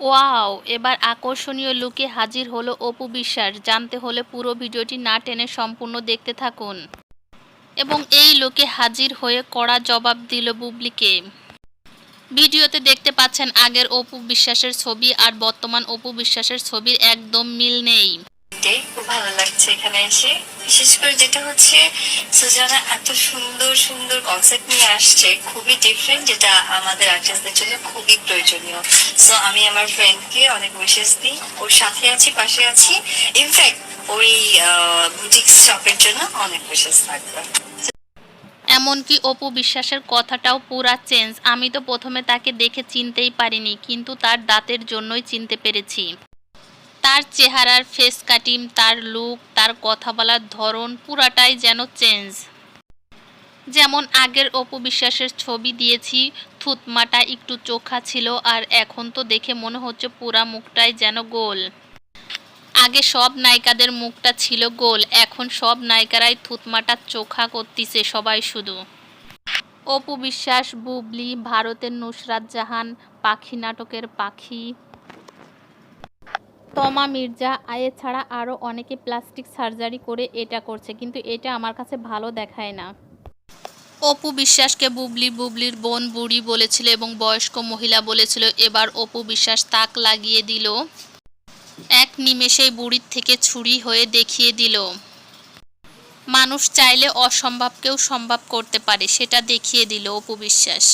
Wow, এবার আকর্ষণীয় লুকে হাজির হলো অপু বিশ্বাস। জানতে হলে পুরো ভিডিওটি না টেনে সম্পূর্ণ দেখতে থাকুন। এবং এই লোকে হাজির হয়ে কড়া জবাব দিল বুবলিকে। ভিডিওতে দেখতে পাচ্ছেন আগের অপু বিশ্বাসের ছবি আর বর্তমান অপু বিশ্বাসের ছবির একদম মিল নেই। ভালো লাগছে এখানে এসে। বিশেষ করে যেটা হচ্ছে, সুজানা এত সুন্দর সুন্দর কনসেপ্ট নিয়ে আসছে, খুবই ডিফারেন্ট যেটা আমাদের আর্টিস্টদের জন্য খুবই প্রয়োজনীয়। সো আমি আমার ফ্রেন্ডকে অনেক উইশেস দিই। ওর সাথে আছি, পাশে আছি। ইনফ্যাক্ট ওই বুটিক শপের জন্য অনেক উইশেস থাকবে। এমনকি অপু বিশ্বাসের কথাটাও পুরা চেঞ্জ আমি তো প্রথমে তাকে দেখে চিনতেই পারিনি, কিন্তু তার দাঁতের জন্যই চিনতে পেরেছি। চেহারার ফেস কাটিং তার লুক তার কথা বলার ধরন পুরাটাই যেন চেঞ্জ যেমন আগের অপু বিশ্বাসের ছবি দিয়েছি, থুতমাটা একটু চোখা ছিল আর এখন তো দেখে মনে হচ্ছে পুরা মুখটাই যেন গোল। আগে সব নায়িকাদের মুখটা ছিল গোল, এখন সব নায়িকারাই থুতমাটা চোখা করতিছে সবাই শুধু। অপু বিশ্বাস, বুবলি, ভারতের নুসরাত জাহান, পাখি নাটকের পাখি। তমা মির্জা, আয়ে ছাড়া আরও অনেকে প্লাস্টিক সার্জারি করে এটা করছে, কিন্তু এটা আমার কাছে ভালো দেখায় না। অপু বিশ্বাসকে বুবলি, বুবলির বোন বুড়ি বলেছিল এবং বয়স্ক মহিলা বলেছিল, এবার অপু বিশ্বাস তাক লাগিয়ে দিল। এক নিমেষেই বুড়ির থেকে ছুরি হয়ে দেখিয়ে দিল। মানুষ চাইলে অসম্ভবকেও সম্ভব করতে পারে, সেটা দেখিয়ে দিল অপু বিশ্বাস।